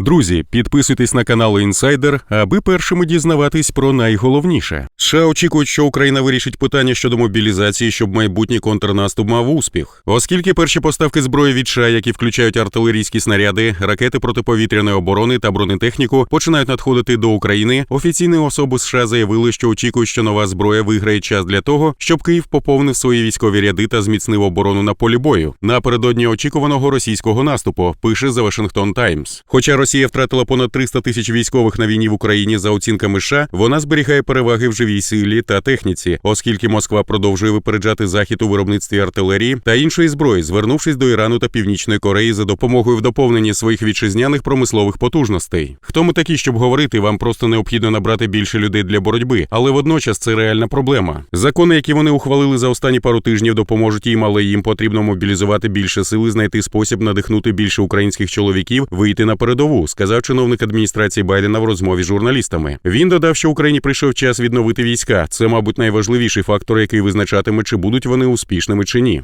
Друзі, підписуйтесь на канал Інсайдер, аби першими дізнаватись про найголовніше. США очікують, що Україна вирішить питання щодо мобілізації, щоб майбутній контрнаступ мав успіх, оскільки перші поставки зброї від США, які включають артилерійські снаряди, ракети протиповітряної оборони та бронетехніку, починають надходити до України. Офіційні особи США заявили, що очікують, що нова зброя виграє час для того, щоб Київ поповнив свої військові ряди та зміцнив оборону на полі бою напередодні очікуваного російського наступу. Пише The Washington Times. Хоча Росія втратила понад 300 тисяч військових на війні в Україні за оцінками США, вона зберігає переваги в живій силі та техніці, оскільки Москва продовжує випереджати захід у виробництві артилерії та іншої зброї, звернувшись до Ірану та Північної Кореї за допомогою в доповненні своїх вітчизняних промислових потужностей. Хто ми такі, щоб говорити, вам просто необхідно набрати більше людей для боротьби, але водночас це реальна проблема. Закони, які вони ухвалили за останні пару тижнів, допоможуть їм, але їм потрібно мобілізувати більше сили, знайти спосіб надихнути більше українських чоловіків вийти на передову, сказав чиновник адміністрації Байдена в розмові з журналістами. Він додав, що Україні прийшов час відновити війська. Це, мабуть, найважливіший фактор, який визначатиме, чи будуть вони успішними чи ні.